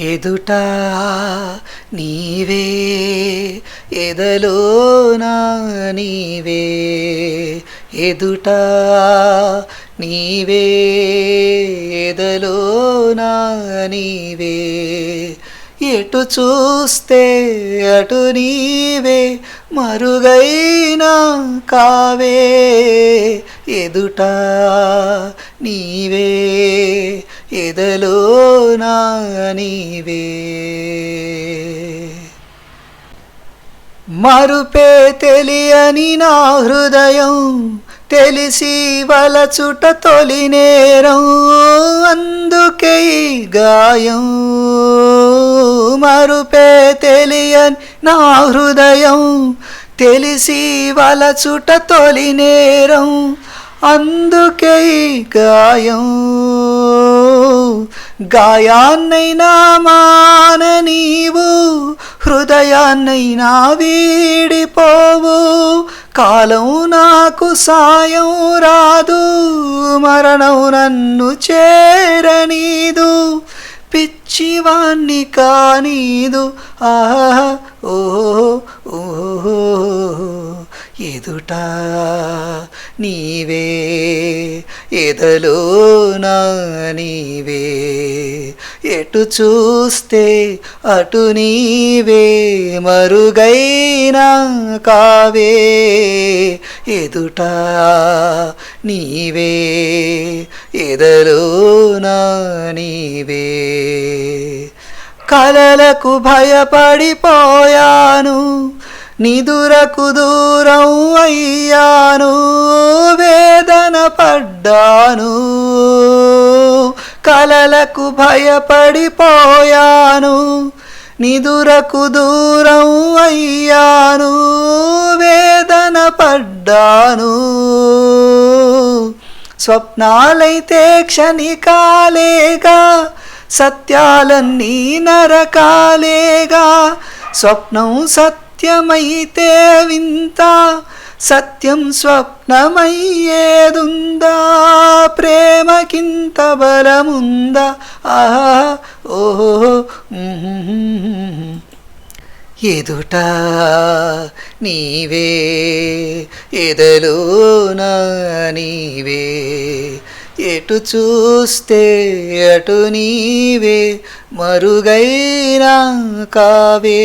ఎదుట నీవే ఎదలో నా నీవే ఎదుట నీవే ఎదలో నా నీవే. ఎటు చూస్తే అటు నీవే మరుగైనా కావే ఎదుట నీవే. ఎదలో నా నీవే. మరుపే తెలియని నా హృదయం తెలిసి వలచుట తొలి నేరం అందుకే గాయం. మరుపే తెలియని నా హృదయం తెలిసి వలచుట తొలి నేరం అందుకే గాయం. గాయాన్నైనా మాన నీవు హృదయాన్నైనా వీడిపోవు. కాలం నాకు సాయం రాదు మరణం నన్ను చేరనీదు. పిచ్చివాణ్ణి కానీదు. ఆహ ఓహో ఓహో ఎదుట నీవే. ఎదలో నా నీవే? ఎటు చూస్తే అటు నీవే? మరుగైనా కావే? ఎదుట నీవే? ఎదలో నా నీవే? కలలకు భయపడిపోయాను నిదురకు దూరం అయ్యాను వేదన పడ్డాను కలలకు భయపడిపోయాను. నిదురకు దూరం అయ్యాను. వేదన పడ్డాను. స్వప్నాలైతే క్షణికాలేగా. సత్యాలన్నీ నరకాలేగా. స్వప్నం సత్యమైతే వింత సత్యం స్వప్నమయ్యేదుందా ప్రేమకింత బలముందా ఆహా ఓహో ఎదుట నీవే ఎదలోనా నీవే ఎటు చూస్తే అటు నీవే మరుగైనా కావే